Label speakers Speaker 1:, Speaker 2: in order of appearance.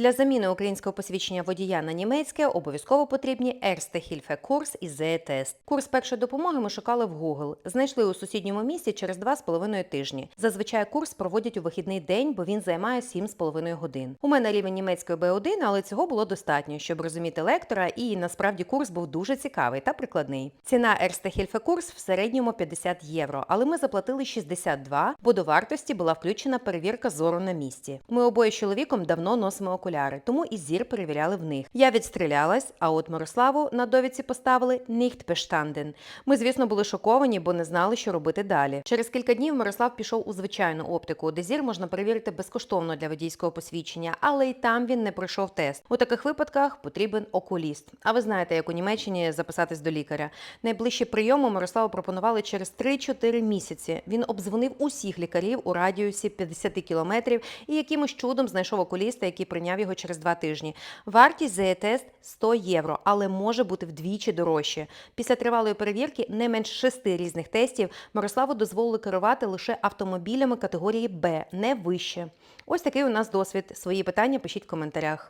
Speaker 1: Для заміни українського посвідчення водія на німецьке обов'язково потрібні Hilfe курс і ЗЕ-тест. Курс першої допомоги ми шукали в Google. Знайшли у сусідньому місті через 2,5 тижні. Зазвичай курс проводять у вихідний день, бо він займає 7,5 годин. У мене рівень німецької B1, але цього було достатньо, щоб розуміти лектора, і насправді курс був дуже цікавий та прикладний. Ціна Hilfe курс в середньому 50 євро, але ми заплатили 62, бо до вартості була включена перевірка зору на місці. Ми обоє з чоловіком давно носимо окуляри, тому і зір перевіряли в них. Я відстрілялась, а от Мирославу на довідці поставили «nicht bestanden». Ми, звісно, були шоковані, бо не знали, що робити далі. Через кілька днів Мирослав пішов у звичайну оптику, де зір можна перевірити безкоштовно для водійського посвідчення, але й там він не пройшов тест. У таких випадках потрібен окуліст. А ви знаєте, як у Німеччині записатись до лікаря. Найближчі прийоми Мирославу пропонували через 3-4 місяці. Він обдзвонив усіх лікарів у радіусі 50 кілометрів і якимось чудом знайшов окуліста, який прийняв його через два тижні. Вартість за тест 100 євро, але може бути вдвічі дорожче. Після тривалої перевірки не менш шести різних тестів Мирославу дозволили керувати лише автомобілями категорії Б, не вище. Ось такий у нас досвід. Свої питання пишіть в коментарях.